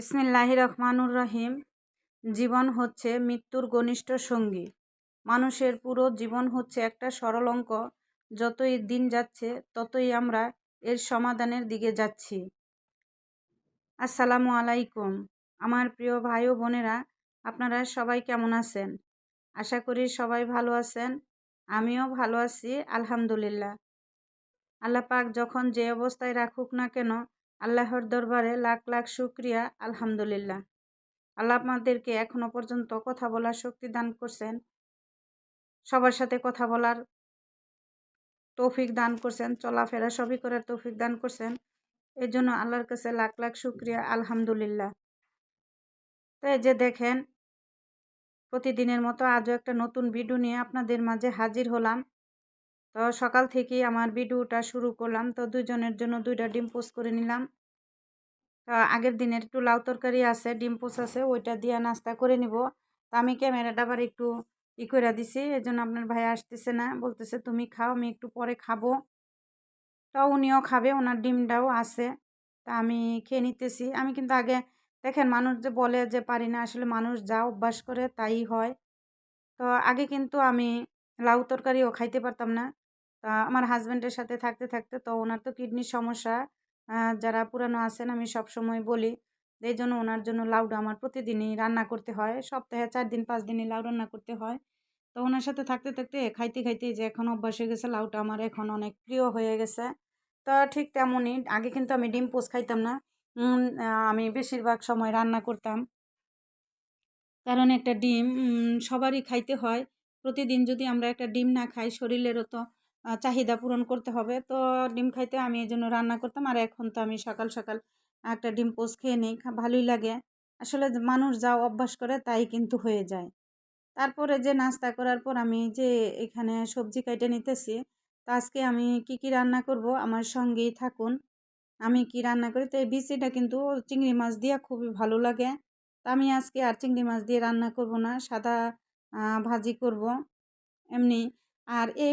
বিসমিল্লাহ রহমানুর রহিম। জীবন হচ্ছে মৃত্যুর ঘনিষ্ঠ সঙ্গী। মানুষের পুরো জীবন হচ্ছে একটা সরল অঙ্ক। যতই দিন যাচ্ছে, ততই আমরা এর সমাধানের দিকে যাচ্ছি। আসসালামু আলাইকুম। আমার প্রিয় ভাই ও বোনেরা, আপনারা সবাই কেমন আছেন? আশা করি সবাই ভালো আছেন। আমিও ভালো আছি, আলহামদুলিল্লাহ। আল্লাহ পাক যখন যে অবস্থায় রাখুক না কেন আল্লাহর দরবারে লাখ লাখ শুক্রিয়া, আলহামদুলিল্লাহ। আল্লাহ আমাদেরকে এখনও পর্যন্ত কথা বলার শক্তি দান করছেন। সবার সাথে কথা বলার তৌফিক দান করছেন, চলাফেরা সবই করার তৌফিক দান করছেন। এই জন্য আল্লাহর কাছে লাখ লাখ শুক্রিয়া, আলহামদুলিল্লাহ। তো এই যে দেখেন, প্রতিদিনের মতো আজও একটা নতুন ভিডিও নিয়ে আপনাদের মাঝে হাজির হলাম। তো সকাল থেকেই আমার ভিডিওটা শুরু করলাম। তো দুজনের জন্য দুইটা ডিম পোস্ট করে নিলাম। তো আগের দিনের একটু লাউ তরকারি আছে, ডিম পোস্ট আছে, ওইটা দিয়ে নাস্তা করে নিব। তো আমি ক্যামেরাটা আবার একটু ই করে দিছি এই জন্য আপনার ভাই আসতেছে না। বলতেছে, তুমি খাও, আমি একটু পরে খাব। তো উনিও খাবে, ওনার ডিমটাও আছে। তা আমি খেয়ে নিতেছি। আমি কিন্তু আগে দেখেন, মানুষ যে বলে যে পারি না, আসলে মানুষ যা অভ্যাস করে তাই হয়। তো আগে কিন্তু আমি লাউ তরকারিও খাইতে পারতাম না। তা আমার হাজব্যান্ডের সাথে থাকতে থাকতে তো ওনার তো কিডনির সমস্যা। যারা পুরানো আছেন আমি সব সময় বলি, এই জন্য ওনার জন্য লাউডা আমার প্রতিদিনই রান্না করতে হয়। সপ্তাহে চার দিন, পাঁচ দিনই লাউ রান্না করতে হয়। তো ওনার সাথে থাকতে থাকতে খাইতে খাইতে যে এখন অভ্যাস হয়ে গেছে, লাউটা আমার এখন অনেক প্রিয় হয়ে গেছে। তো ঠিক তেমনই, আগে কিন্তু আমি ডিম পোস্ট খাইতাম না। আমি বেশিরভাগ সময় রান্না করতাম। কারণ একটা ডিম সবারই খাইতে হয়। প্রতিদিন যদি আমরা একটা ডিম না খাই, শরীরেরও তো চাহিদা পূরণ করতে হবে। তো ডিম খাইতে আমি এই জন্য রান্না করতাম। আর এখন তো আমি সকাল সকাল একটা ডিম পোস্ট খেয়ে নিই। ভালোই লাগে। আসলে মানুষ যা অভ্যাস করে তাই কিন্তু হয়ে যায়। তারপরে যে নাস্তা করার পর আমি যে এখানে সবজি কেটে নিতেছি, তো আজকে আমি কি কি রান্না করব? আমার সঙ্গেই থাকুন। আমি কি রান্না করি? তো এই বিচিটা কিন্তু চিংড়ি মাছ দিয়ে খুবই ভালো লাগে। তা আমি আজকে আর চিংড়ি মাছ দিয়ে রান্না করব না। সাদা ভাজি করব। এমনি আর এই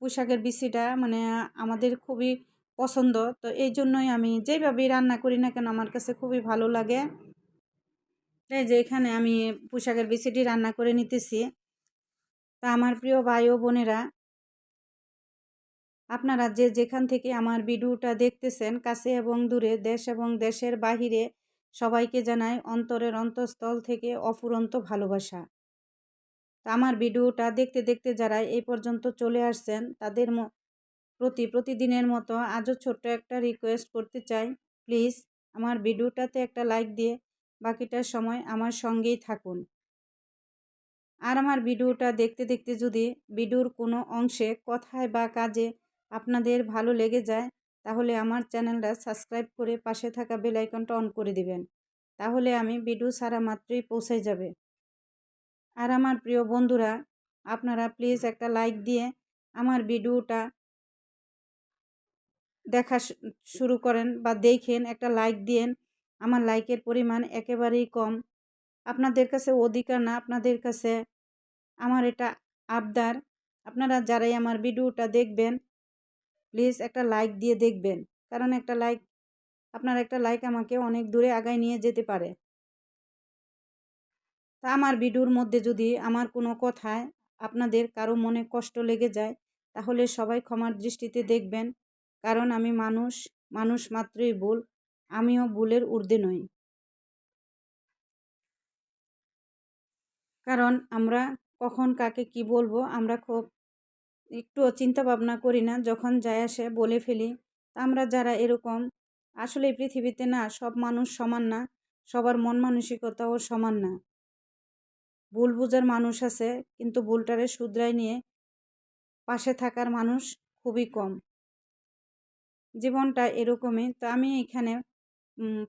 পোশাকের বিচিটা মানে আমাদের খুবই পছন্দ। তো এই জন্যই আমি যেভাবেই রান্না করি না কেন আমার কাছে খুবই ভালো লাগে। এই যে এখানে আমি পোশাকের বিচিটি রান্না করে নিতেছি। তা আমার প্রিয় ভাই ও বোনেরা, আপনারা যে যেখান থেকে আমার ভিডিওটা দেখতেছেন কাছে এবং দূরে, দেশ এবং দেশের বাহিরে সবাইকে জানাই অন্তরের অন্তঃস্থল থেকে অফুরন্ত ভালোবাসা। আমার ভিডিওটা দেখতে দেখতে যারা এই পর্যন্ত চলে আসছেন, তাদের প্রতি, প্রতিদিনের মতো আজও ছোট্ট একটা রিকোয়েস্ট করতে চাই। প্লিজ আমার ভিডিওটাতে একটা লাইক দিয়ে বাকিটার সময় আমার সঙ্গেই থাকুন। আর আমার ভিডিওটা দেখতে দেখতে যদি ভিডিওর কোনো অংশে কথায় বা কাজে আপনাদের ভালো লেগে যায়, তাহলে আমার চ্যানেলটা সাবস্ক্রাইব করে পাশে থাকা বেল আইকনটা অন করে দিবেন। তাহলে আমি ভিডিও সারা মাত্রই পৌঁছে যাবে। আর আমার প্রিয় বন্ধুরা, আপনারা প্লিজ একটা লাইক দিয়ে আমার ভিডিওটা দেখা শুরু করেন বা দেখেন, একটা লাইক দিয়েন। আমার লাইকের পরিমাণ একেবারেই কম। আপনাদের কাছে অধিকার না, আপনাদের কাছে আমার এটা আবদার। আপনারা যারাই আমার ভিডিওটা দেখবেন প্লিজ একটা লাইক দিয়ে দেখবেন। কারণ একটা লাইক আপনার একটা লাইক আমাকে অনেক দূরে আগায় নিয়ে যেতে পারে। তা আমার ভিডিওর মধ্যে যদি আমার কোনো কথায় আপনাদের কারও মনে কষ্ট লেগে যায়, তাহলে সবাই ক্ষমার দৃষ্টিতে দেখবেন। কারণ আমি মানুষ মানুষ মাত্রই ভুল, আমিও ভুলের ঊর্ধ্বে নই। কারণ আমরা কখন কাকে কি বলব, আমরা খুব একটুও চিন্তা ভাবনা করি না, যখন যায় আসে বলে ফেলি। তা আমরা যারা এরকম আসলে পৃথিবীতে না সব মানুষ সমান না, সবার মন মানসিকতাও সমান না। ভুল বুঝার মানুষ আছে, কিন্তু ভুলটারে শুধরাই নিয়ে পাশে থাকার মানুষ খুবই কম। জীবনটা এরকমই। তো আমি এখানে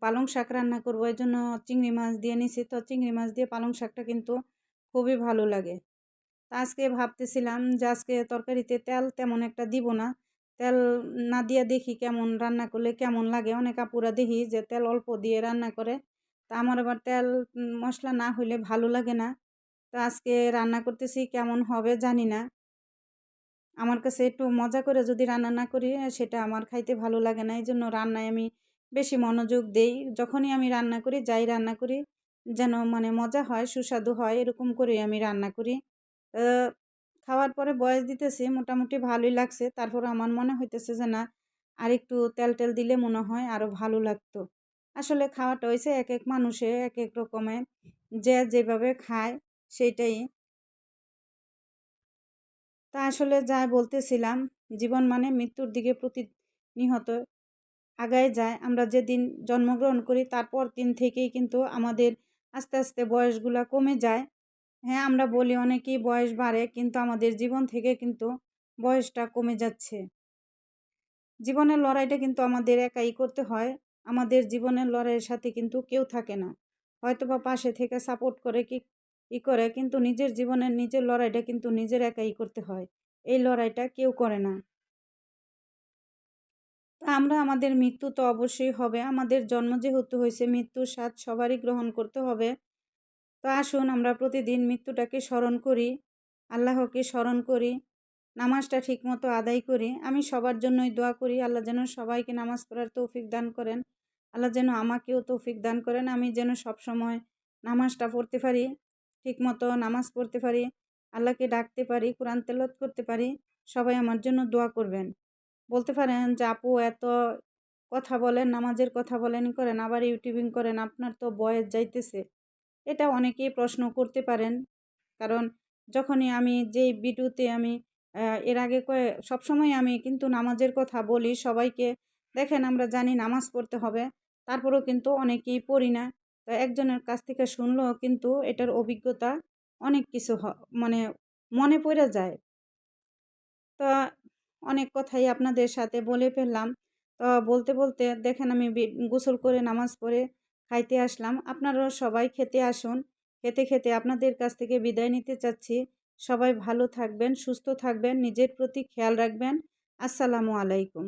পালং শাক রান্না করব এই জন্য চিংড়ি মাছ দিয়ে নিছি। তো চিংড়ি মাছ দিয়ে পালং শাকটা কিন্তু খুবই ভালো লাগে। তা আজকে ভাবতেছিলাম যে আজকে তরকারিতে তেল তেমন একটা দিব না। তেল না দিয়ে দেখি কেমন রান্না করলে কেমন লাগে। অনেক আপুরা দেখি যে তেল অল্প দিয়ে রান্না করে। তা আমার আবার তেল মশলা না হইলে ভালো লাগে না। তো আজকে রান্না করতেছি, কেমন হবে জানি না। আমার কাছে একটু মজা করে যদি রান্না না করি, সেটা আমার খাইতে ভালো লাগে না। এই জন্য রান্নায় আমি বেশি মনোযোগ দেই। যখনই আমি রান্না করি, যাই রান্না করি, যেন মানে মজা হয়, সুস্বাদু হয়, এরকম করেই আমি রান্না করি। খাওয়ার পরে বয়স দিতেছি, মোটামুটি ভালোই লাগছে। তারপর আমার মনে হইতেছে যে না আর একটু তেল টেল দিলে মনে হয় আরও ভালো লাগতো। আসলে খাওয়াটা হয়েছে এক এক মানুষে এক এক রকমের। যে যেভাবে খায় সেইটাই। তা আসলে যা বলতেছিলাম, জীবন মানে মৃত্যুর দিকে প্রতিনিহত, আগায় যায়। আমরা যেদিন জন্মগ্রহণ করি, তারপর দিন থেকেই কিন্তু আমাদের আস্তে আস্তে বয়সগুলা কমে যায়। হ্যাঁ আমরা বলি অনেকেই বয়স বাড়ে, কিন্তু আমাদের জীবন থেকে কিন্তু বয়সটা কমে যাচ্ছে। জীবনের লড়াইটা কিন্তু আমাদের একাই করতে হয়। আমাদের জীবনের লড়াইয়ের সাথে কিন্তু কেউ থাকে না। হয়তো বা পাশে থেকে সাপোর্ট করে কি ই করে কিন্তু নিজের জীবনের নিজের লড়াইটা কিন্তু নিজের একাই করতে হয়। এই লড়াইটা কেউ করে না। তা আমরা আমাদের মৃত্যু তো অবশ্যই হবে। আমাদের জন্ম যেহেতু হয়েছে, মৃত্যুর স্বাদ সবারই গ্রহণ করতে হবে। তো আসুন আমরা প্রতিদিন মৃত্যুটাকে স্মরণ করি, আল্লাহকে স্মরণ করি, নামাজটা ঠিকমতো আদায় করি। আমি সবার জন্যই দোয়া করি, আল্লাহ যেন সবাইকে নামাজ পড়ার তৌফিক দান করেন। আল্লাহ যেন আমাকেও তৌফিক দান করেন। আমি যেন সবসময় নামাজটা পড়তে পারি। ঠিকমতো নামাজ পড়তে পারি, আল্লাহকে ডাকতে পারি, কোরআন তেলত করতে পারি, সবাই আমার জন্য দোয়া করবেন। বলতে পারেন যে, আপু, এত কথা বলেন, নামাজের কথা বলেন, করেন, আবার ইউটিউবিং করেন, আপনার তো বয়স যাইতেছে। এটা অনেকেই প্রশ্ন করতে পারেন। কারণ যখনই আমি যেই ভিডিওতে আমি এর আগে কয়ে, সবসময় আমি কিন্তু নামাজের কথা বলি, সবাইকে, দেখেন, আমরা জানি নামাজ পড়তে হবে। তারপরেও কিন্তু অনেকেই পড়ি না। একজনের কাছ থেকে শুনলেও কিন্তু এটার অভিজ্ঞতা অনেক কিছু মানে মনে পড়ে যায়। তো অনেক কথাই আপনাদের সাথে বলে ফেললাম। তো বলতে বলতে দেখেন আমি গোসল করে নামাজ পড়ে খাইতে আসলাম। আপনারাও সবাই খেতে আসুন। খেতে খেতে আপনাদের কাছ থেকে বিদায় নিতে চাচ্ছি। সবাই ভালো থাকবেন, সুস্থ থাকবেন, নিজের প্রতি খেয়াল রাখবেন। আসসালামু আলাইকুম।